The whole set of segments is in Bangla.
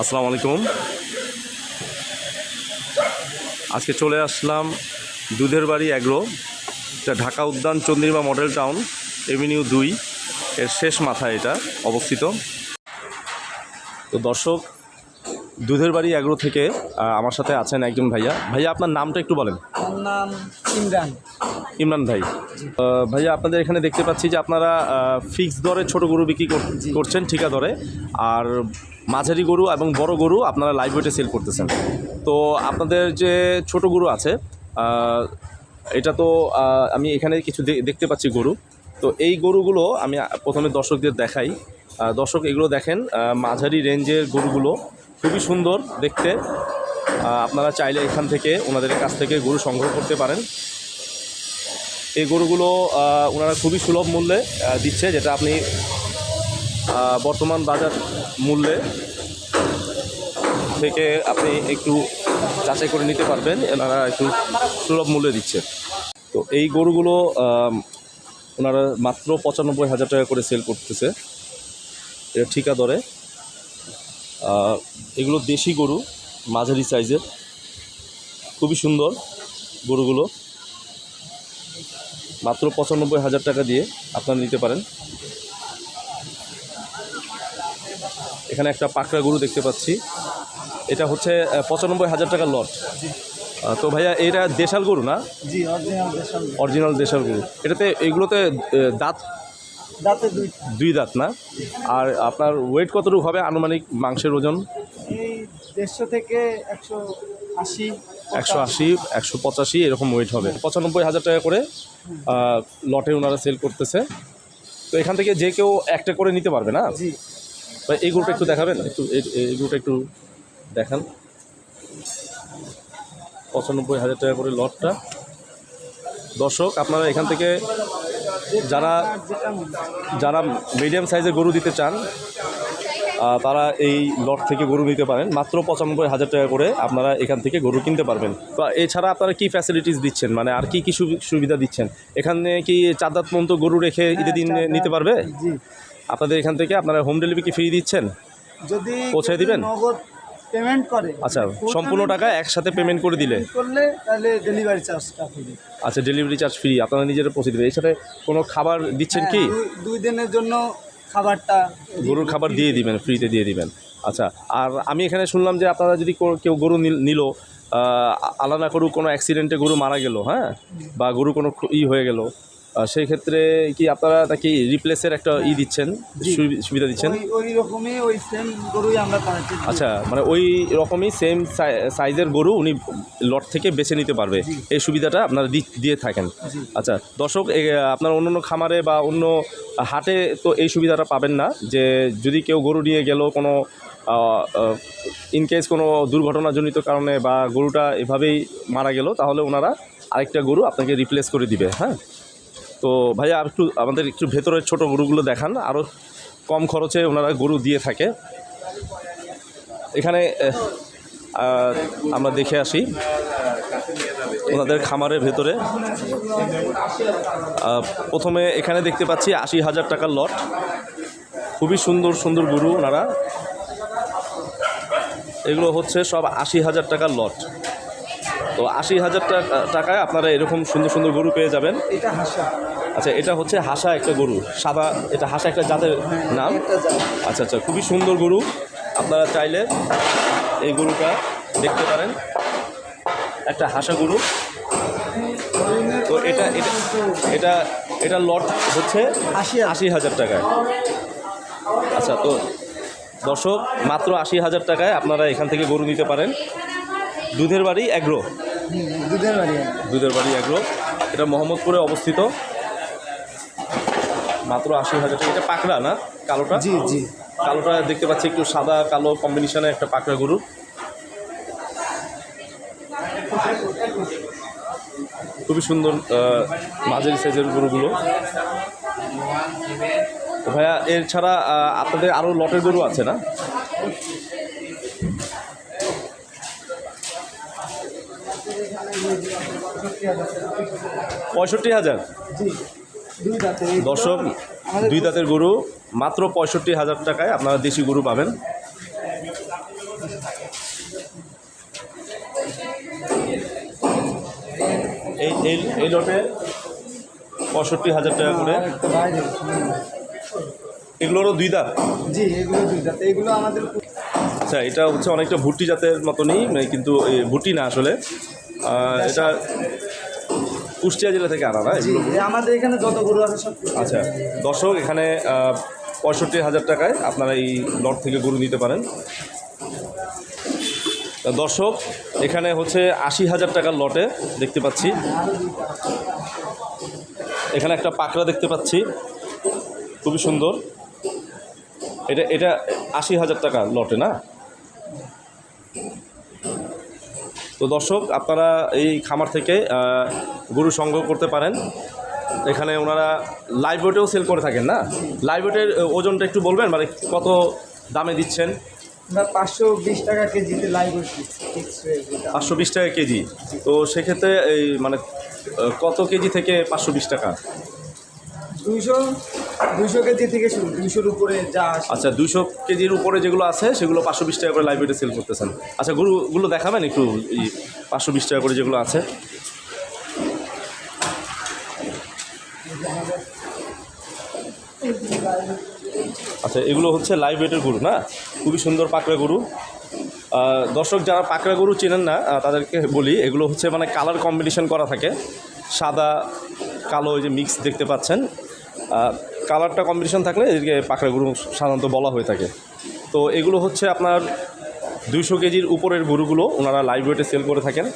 আসসালামু আলাইকুম। আজকে চলে আসলাম দুধের বাড়ি অ্যাগ্রো এটা ঢাকা উদ্যান চন্দ্রিমা মডেল টাউন, এভিনিউ দুই, এর শেষ মাথায় এটা অবস্থিত। তো দর্শক, দুধের বাড়ি অ্যাগ্রো থেকে আমার সাথে আছেন একজন ভাইয়া। ভাইয়া, আপনার নামটা একটু বলেন। নাম ইমরান। ইমরান ভাই। ভাইয়া আপনাদের এখানে দেখতে পাচ্ছি যে আপনারা ফিক্স দরে ছোট গরু বিক্রি কর- করছেন ঠিকা দরে আর মাঝারি গরু এবং বড় গরু আপনারা লাইভ ওয়েটে সেল করতেছেন। তো আপনাদের যে ছোট গরু আছে এটা তো আমি এখানে কিছু দেখতে পাচ্ছি গরু। তো এই গরুগুলো আমি প্রথমে দর্শকদের দেখাই। দর্শক এগুলো দেখেন মাঝারি রেঞ্জের গরুগুলো। খুবই সুন্দর দেখতে। আপনারা চাইলে এখান থেকে ওনাদের কাছ থেকে গরু সংগ্রহ করতে পারেন। এই গরুগুলো ওনারা খুবই সুলভ মূল্যে দিচ্ছে, যেটা আপনি বর্তমান বাজার মূল্যে থেকে আপনি একটু যাচাই করে নিতে পারবেন, এনারা একটু সুলভ মূল্যে দিচ্ছে। তো এই গরুগুলো ওনারা মাত্র পঁচানব্বই হাজার টাকা করে সেল করতেছে। এটা ঠিকা দরে এগুলো দেশি গরু, মাঝারি সাইজের, খুবই সুন্দর গরুগুলো। মাত্র পঁচানব্বই হাজার টাকা দিয়ে আপনারা নিতে পারেন। এখানে একটা পাকড়া গরু দেখতে পাচ্ছি। এটা হচ্ছে পঁচানব্বই হাজার টাকার লট। তো ভাইয়া এটা দেশাল গরু না? জি অরিজিনাল দেশাল গরু। এটাতে এগুলোতে দাঁত? দাঁতে দুই দুই দাঁত না? আর আপনার ওয়েট কতটুকু হবে আনুমানিক মাংসের ওজন? দেড়শো থেকে একশো আশি একশো আশি একশো পঁচাশি এরকম ওয়েট হবে। পঁচানব্বই হাজার টাকা করে লটে ওনারা সেল করতেছে। তো এখান থেকে যে কেউ একটা করে নিতে পারবে না? ভাই এই গ্রুপটা একটু দেখাবেন? একটু এই- গ্রুপটা একটু দেখান। পঁচানব্বই হাজার টাকা করে লটটা। দর্শক আপনারা এখান থেকে যারা। যারা মিডিয়াম সাইজের গরু দিতে চান তারা এই লট থেকে গরু নিতে পারেন। মাত্র পঁচানব্বই হাজার টাকা করে আপনারা এখান থেকে গরু কিনতে পারবেন। তো এছাড়া আপনারা কি ফ্যাসিলিটিস দিচ্ছেন? মানে আর কি কি সুবি- সুবিধা দিচ্ছেন? এখানে কি চাঁদাত মন্ত গরু রেখে ঈদের দিন নিতে পারবে? আপনাদের এখান থেকে আপনারা হোম ডেলিভারি কি ফ্রি দিচ্ছেন? যদি পৌঁছে দিবেন? নগদ পেমেন্ট করে। আচ্ছা সম্পূর্ণ টাকা একসাথে পেমেন্ট করে দিলে? করলে তাহলে ডেলিভারি চার্জটা ফ্রি আচ্ছা ডেলিভারি চার্জ ফ্রি আপনারা নিজেরা পৌঁছে দেবে এর সাথে কোনো খাবার দিচ্ছেন কি? হ্যাঁ, দুই- দুই দিনের জন্য খাবারটা গরুর খাবার দিয়ে দিবেন ফ্রিতে দিয়ে দিবেন। আচ্ছা আর আমি এখানে শুনলাম যে আপনারা যদি কেউ গরু নিল- আলাদা করু কোনো অ্যাক্সিডেন্টে গরু মারা গেল হ্যাঁ? বা গরু কোনো ই হয়ে গেল সেই ক্ষেত্রে কি আপনারা নাকি রিপ্লেসের একটা ই দিচ্ছেন সুবি- সুবিধা দিচ্ছেন? ওই রকমই ওই সেম গরুই আমরা পাচ্ছি আচ্ছা মানে ওই রকমই সেম সাইজের গরু উনি লট থেকে বেছে নিতে পারবে। এই সুবিধাটা আপনারা দি- দিয়ে থাকেন। আচ্ছা দর্শক আপনার অন্য অন্য খামারে বা অন্য হাটে তো এই সুবিধাটা পাবেন না যে যদি কেউ গরু নিয়ে গেল কোনো ইনকেস কোনো দুর্ঘটনাজনিত কারণে বা গরুটা এভাবেই মারা গেল তাহলে ওনারা আরেকটা গরু আপনাকে রিপ্লেস করে দিবে হ্যাঁ? তো ভাইয়া আর একটু আমাদের একটু ভেতরের ছোট গরুগুলো দেখান। আরও কম খরচে ওনারা গরু দিয়ে থাকে। এখানে আমরা দেখে আসি। ওনাদের খামারের ভেতরে। প্রথমে এখানে দেখতে পাচ্ছি আশি হাজার টাকার লট। খুবই সুন্দর সুন্দর গরু ওনারা। এগুলো হচ্ছে সব আশি হাজার টাকার লট। তো আশি হাজার টাকা টাকায় আপনারা এরকম সুন্দর সুন্দর গরু পেয়ে যাবেন। এটা হাসা। আচ্ছা এটা হচ্ছে হাসা একটা গরু। সাদা এটা হাসা একটা জাতের নাম? আচ্ছা আচ্ছা খুবই সুন্দর গরু। আপনারা চাইলে এই গরুটা দেখতে পারেন। একটা হাসা গরু। তো এটা এটা এটা এটা লট হচ্ছে আশি আশি হাজার টাকায়। আচ্ছা তো দর্শক মাত্র আশি হাজার টাকায় আপনারা এখান থেকে গরু নিতে পারেন। দুধের বাড়ি অ্যাগ্রো হুম, দুধের বাড়ি দুধের বাড়ি অ্যাগ্রো এটা মোহাম্মদপুরে অবস্থিত। মাত্র আশি হাজার টাকা। এটা পাকড়া না? কালোটা? জি জি। কালোটা দেখতে পাচ্ছি একটু সাদা কালো কম্বিনেশনে একটা পাকড়া গরু খুবই সুন্দর মাঝারি সাইজের গরুগুলো। তো ভাইয়া এর ছাড়া আপনাদের আরও লটের গরু আছে না? পঁয়ষট্টি হাজার। দর্শক দুই দাঁতের গরু মাত্র পঁয়ষট্টি হাজার টাকায় আপনারা দেশি গরু পাবেন। এই এই এই লটে পঁয়ষট্টি হাজার টাকা করে। আর একটা এগুলোরও দুই দাঁত? জি এগুলো দুই এগুলো আমাদের আচ্ছা এটা হচ্ছে অনেকটা ভুট্টি জাতের মতনই মানে কিন্তু এই ভুট্টি না আসলে। এটা কুষ্টিয়া জেলা থেকে আনা না আমাদের এখানে যত গরু আছে সব আচ্ছা দর্শক এখানে পঁয়ষট্টি হাজার টাকায় আপনারা এই লট থেকে গরু নিতে পারেন। দর্শক এখানে হচ্ছে আশি হাজার টাকার লটে দেখতে পাচ্ছি। এখানে একটা পাকড়া দেখতে পাচ্ছি। খুবই সুন্দর। এটা এটা আশি হাজার টাকা লটে না? তো দর্শক আপনারা এই খামার থেকে গরু সংগ্রহ করতে পারেন। এখানে ওনারা লাইভ ওয়েটেও সেল করে থাকেন না? লাইভ ওয়েটের ওজনটা একটু বলবেন মানে কত দামে দিচ্ছেন? পাঁচশো বিশ টাকা কেজিতে লাইভ পাঁচশো বিশ টাকা কেজি। তো সেক্ষেত্রে এই মানে কত কেজি থেকে পাঁচশো বিশ টাকা? দুইশো দুইশো কেজি থেকে শুরু, দুইশোর উপরে যা আচ্ছা দুশো কেজির উপরে যেগুলো আছে, সেগুলো পাঁচশো বিশ টাকা করে লাইভ সেল করতেছেন। আচ্ছা গরুগুলো দেখাবেন একটু পাঁচশো বিশ টাকা করে যেগুলো আছে। আচ্ছা এগুলো হচ্ছে লাইভ ওয়েটের গরু, না? খুবই সুন্দর পাকড়া গরু। দর্শক যারা পাকড়া গরু চেনেন না তাদেরকে বলি, এগুলো হচ্ছে মানে কালার কম্বিনেশন করা থাকে। সাদা, কালো ওই যে মিক্স দেখতে পাচ্ছেন। কালারটা কম্বিনেশন থাকলে এদিকে গরু সাধারণত বলা হয়ে থাকে। তো এগুলো হচ্ছে আপনার দুইশো কেজির উপরের গরুগুলো, ওনারা লাইভ ওয়েটে সেল করে থাকেন।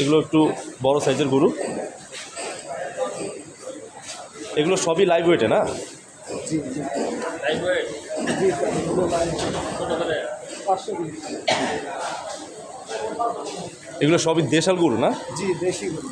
এগুলো একটু বড় সাইজের গরু। এগুলো সবই লাইভ ওয়েটে না? এগুলো সবই দেশাল গরু না? জি, দেশি গরু।